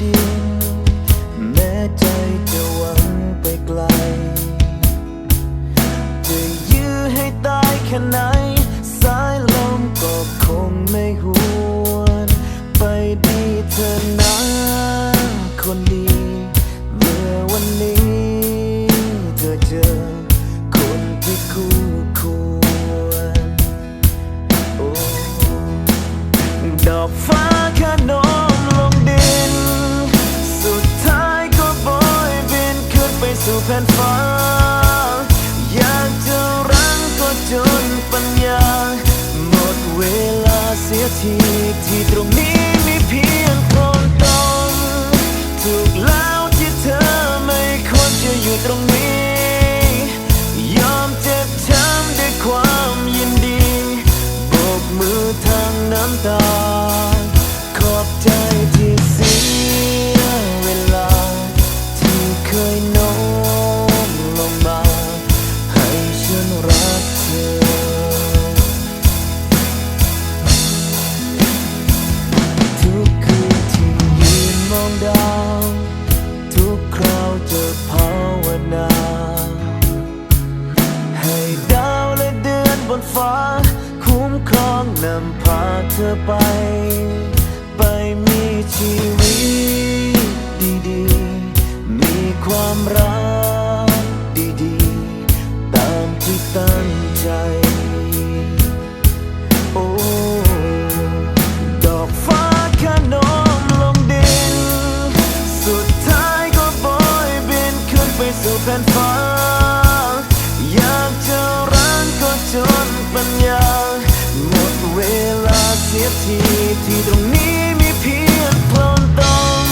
ดิน แม้ใจจะหวังไปไกล จะยื้อให้ตายแค่ไหน สายลมก็คงไม่หวน ไปดีเธอนะคนดี สู่แผ่นฟ้า อยากจะรั้งก็จนปัญญา หมดเวลาเสียทีที่ตรงนี้ นา ให้ดาวและเดือนบนฟ้า คุ้มครองนำพาเธอไป ไปมีชีวิตดีๆ มีความรักดีๆ ตามที่ตั้งใจ สู่แผ่นฟ้า อยากจะรักก็จนปัญญา หมดเวลาเสียทีที่ตรงนี้มีเพียงโคลนตอง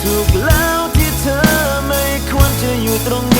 ถูกแล้วที่เธอไม่ควรจะอยู่ตรงนี้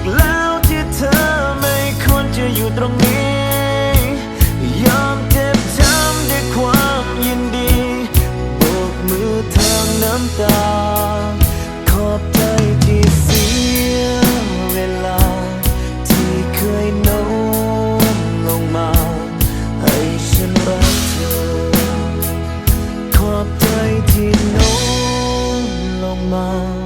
กแล้วที่เธอไม่ควรจะอยู่ตรงนี้ ยอมเจ็บช้ำด้วยความยินดีโบกมือทางน้ำตา ขอบใจที่เสียเวลา ที่เคยโน้มลงมา ให้ฉันรักเธอ ขอบใจที่โน้มลงมา